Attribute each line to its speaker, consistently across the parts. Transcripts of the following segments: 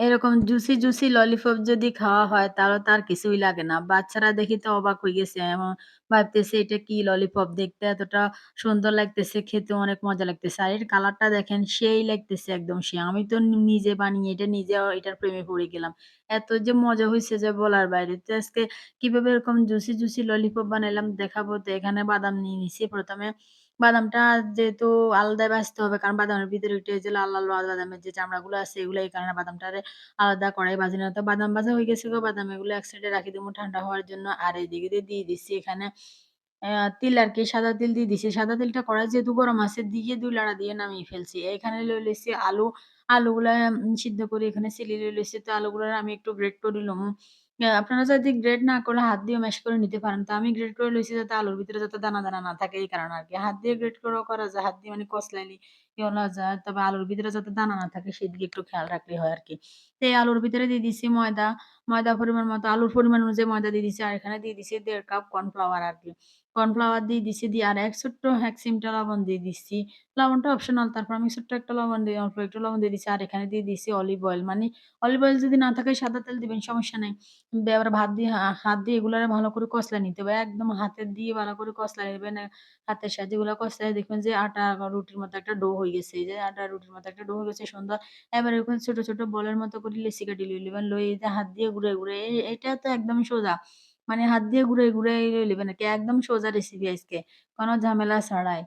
Speaker 1: এরকম juicy, juicy lollipop যদি খাওয়া হয় তাহলে তো আর কিছুই লাগে না। বাচ্চারা দেখি তো অবাক হয়ে গেছে। এমন ভাবতেছে এটা কি ললিপপ দেখতে এতটা সুন্দর লাগতেছে, খেতেও অনেক মজা লাগতেছে। আর এর কালারটা দেখেন সেই লাগতেছে একদম সেই। আমি তো নিজে বানিয়ে এটা নিজেও এটার প্রেমে পড়ে গেলাম। এত যে মজা হইছে যে বলার বাইরে। তো আজকে কীভাবে এরকম জুসি, জুসি ললিপপ বানাইলাম দেখাবো। তো এখানে বাদাম নিয়ে নিছি। ১ম এ বাদামটা যেহেতু আলাদা ভাজতে হবে কারণ বাদামের ভিতরে একটু যে লাল, লাল বাদামের যে চামড়া গুলো আছে এগুলো এই কারণে বাদামটারে আলাদা করাই বাজে না তো বাদাম বাজা হয়ে গেছে গো বাদাম এগুলো এক সাইডে রাখি দিমু ঠান্ডা হওয়ার জন্য। আর এইদিকে দিয়ে দিচ্ছি এখানে তিল আর কি সাদা তিল দিয়ে দিছি। সাদা তিলটা কড়াই যেহেতু গরম আছে দিয়ে দুই লাড়া দিয়ে নামিয়ে ফেলছি। এখানে লই লইছি আলু, আলুগুলা সিদ্ধ করে এখানে লই লইছি। তো আলুগুলার আমি একটু গ্রেট করে লমু। অ্যা আপনারা যদি গ্রেড না করে হাত দিয়ে ম্যাশ করে নিতে পারেন। তো আমি গ্রেড করে লইছি যাতে আলুর ভিতরে যাতে দানা, দানা না থাকে এই কারণে আরকি। হাত দিয়ে গ্রেট করেও করা যায়। হাত দিয়ে মানে কচলাইলে ইও যায়। তবে আলুর ভিতরে যাতে দানা না থাকে সেদিকে একটু খেয়াল রাখলে হয় আরকি। তো এই আলুর ভিতরে দিয়ে দিছি ময়দা। ময়দা পরিমাণ মতো আলুর পরিমাণ অনুযায়ী ময়দা দিয়ে দিছি। আর এখানে দিয়ে দিছি ১.৫ কাপ কর্নফ্লাওয়ার আরকি। কর্নফ্লাওয়ার দিয়ে দিছি দিয়ে আর এক ছোট্ট ১ চিমটা লবণ দিয়ে দিচ্ছি। লবণটা অপশনাল। তারপর আমি ছোট্ট একটা লবণ দিয়ে অল্প একটু লবণ দিয়ে দিচ্ছি আর এখানে দিয়ে দিছি অলিভ অয়েল। মানে অলিভ অয়েল যদি না থাকে সাদা তেল দিবেন সমস্যা নাই। আবার ভাত দিয়ে হাত দিয়ে এগুলারে ভালো করে কষলায় নিতে হবে। একদম হাতে দিয়ে ভালো করে কষলায় নিবেন। হাতের সাহায্যে এগুলা কষলায় দেখবেন যে আটা রুটির মতো একটা ডো হয়ে গেছে। যে আটা রুটির মতো একটা ডো হয়ে গেছে সুন্দর। এবার এরকম ছোট, ছোট বলের মতো করে লেচি কাটি লিবেন। লই যে হাত দিয়ে ঘুরে ঘুরে এটা তো একদমই সোজা। মানে হাত দিয়ে ঘুরে ঘুরে লই লিবেন আরকি। একদম সোজা রেসিপি আজকে। কোন ঝামেলা ছাড়াই।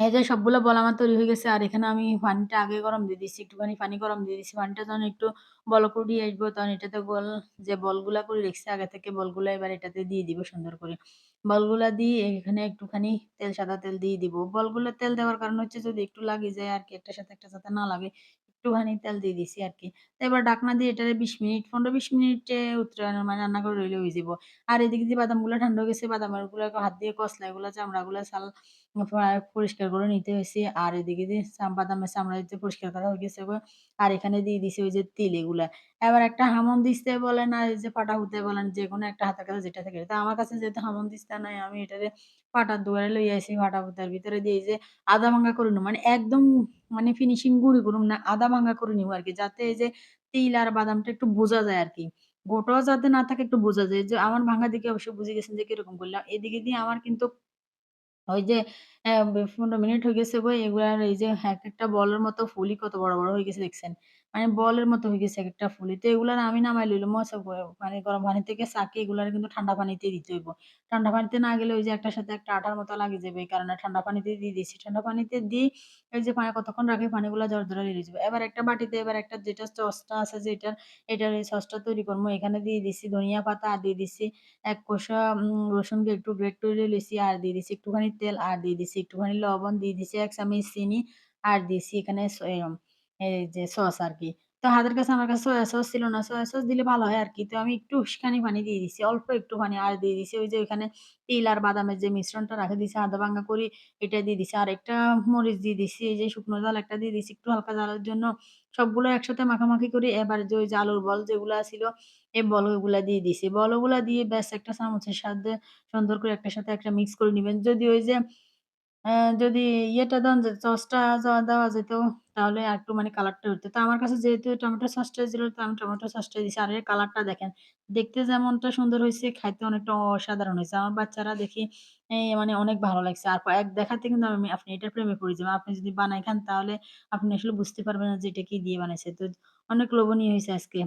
Speaker 1: এই যে সবগুলো বল তৈরি হয়ে গেছে। আর এখানে আমি পানিটা আগে গরম দিয়ে দিচ্ছি। একটুখানি পানি গরম দিয়ে দিচ্ছি। পানিটা যখন একটু বলক উঠিয়ে আসব, তখন এটাতে গোল যে বলগুলা করে রেখেছি, আগে থেকে বলগুলা এবার এটাতে দিয়ে দিব সুন্দর করে। বলগুলা দিয়ে এখানে একটুখানি তেল, সাদা তেল দিয়ে দিব। বলগুলা তেল দেওয়ার কারণ হচ্ছে যদি একটু লাগে যায়, আর কি একটা সাথে একটা সাথে না লাগে। একটুখানি তেল দিয়ে দিছি আরকি। তো এবার ডাকনা দিয়ে এটা বিশ মিনিট ১৫-২০ মিনিটে উত্তরায়ণের মানে রান্না করে রইলে হয়ে যাব আর এদিকে যে বাদামগুলো ঠান্ডা হয়ে গেছে বাদামেরগুলো হাত দিয়ে কষলা এগুলো, চামড়াগুলো ফা পরিষ্কার করে নিতে হয়েছে আর এদিকে যে চাম, বাদামের চামড়া যে পরিষ্কার করা হয়ে গেছে আর এখানে দিয়ে দিছি ওই যে তিল এগুলা। এবার একটা হামন-দিস্তা বলেন আর এই যে পাটাহুতে বলেন যে কোনো একটা হাতের কাছে যেটা থাকে। তা আমার কাছে যেহেতু হামন-দিস্তা নাই আমি এটারে পাটার দুয়ারে লই আসি পাটা-পুতার ভিতরে দিয়ে যে আদা ভাঙ্গা করে নিব। মানে একদম মানে ফিনিশিং গুঁড়ি করুম না, আদা ভাঙ্গা করে নিব আর কি যাতে এই যে তিল আর বাদামটা একটু বোঝা যায় আর কি গোটাও যাতে না থাকে একটু বোঝা যায়। যে আমার ভাঙ্গা দিকে অবশ্যই বুঝে গেছেন যে কীরকম করলাম। এদিকে দিয়ে আমার কিন্তু ওই যে ১৫ মিনিট হয়ে গেছে গো এগুলার এই যে এক একটা বলের মতো ফুলই কত বড়, বড় হয়ে গেছে দেখছেন। মানে বলের মতো হয়ে গেছে একেকটা ফুলই। তো এগুলার আমি নামাই লইলাম মশা মানে গরম পানি থেকে ছাঁকে এগুলার কিন্তু ঠান্ডা পানিতে দিতে হইব। ঠান্ডা পানিতে না গেলে ওই যে একটার সাথে একটা আঠার মতো লাগে যাবে। এই কারণে ঠান্ডা পানিতে দিয়ে দিছি। ঠান্ডা পানিতে দিই এই যে পানি কতক্ষণ রাখি পানিগুলা ঝরঝরা হয়ে যাবে। এবার একটা বাটিতে এবার একটা যেটা সসটা আছে যেটার এটার এই সসটা তৈরি করব। এখানে দিয়ে দিছি ধনিয়া পাতা আর দিয়ে দিছি এক কোষা রসুনকে একটু গ্রেট করে লইছি আর দিয়ে দিছি একটুখানি তেল আর দিয়ে দিছি একটুখানি লবণ, দিয়ে দিছি ১ চামচ চিনি আর দিছি এখানে এই যে সস আরকি। তো হাতের কাছে আমার কাছে সয়া সস ছিল না। সয়া সস দিলে ভালো হয় আর কি তো আমি একটু একটুখানি পানি দিয়ে দিছি। অল্প একটু পানি আর দিয়ে দিছি ওই যে ওইখানে তিল আর বাদামের যে মিশ্রণটা রাখে দিছি আধা ভাঙ্গা করি এটা দিয়ে দিছি। আর একটা মরিচ দিয়ে দিছি। এই যে শুকনো জাল একটা দিয়ে দিছি, একটু হালকা জালের জন্য। সবগুলো একসাথে মাখামাখি করে এবার যে ওই যে আলুর বল যেগুলা ছিল, এই বলগুলা দিয়ে দিছি। বলগুলা দিয়ে ব্যাস একটা চামচের সাহায্যে সুন্দর করে একটার সাথে একটা মিক্স করে নিবেন। যদি ওই যে যদি ইয়েটা দেন যে সসটা দেওয়া যেত তাহলে আরেকটু মানে কালারটা উঠতে তো আমার কাছে যেহেতু টমেটো সসটা ছিল, তো আমি টমেটো সসটা দিছি। আর এর কালারটা দেখেন। দেখতে যেমনটা সুন্দর হয়েছে, খাইতে অনেকটা অসাধারণ হয়েছে আমার বাচ্চারা দেখি মানে অনেক ভালো লাগছে। আর এক দেখাতে কিন্তু আমি, আপনি এটার প্রেমে পড়ে যাবেন। আপনি যদি বানাই খান, তাহলে আপনি আসলে বুঝতে পারবেন না যে এটা কি দিয়ে বানাইছে। তো অনেক লোভনীয় হয়েছে আজকে।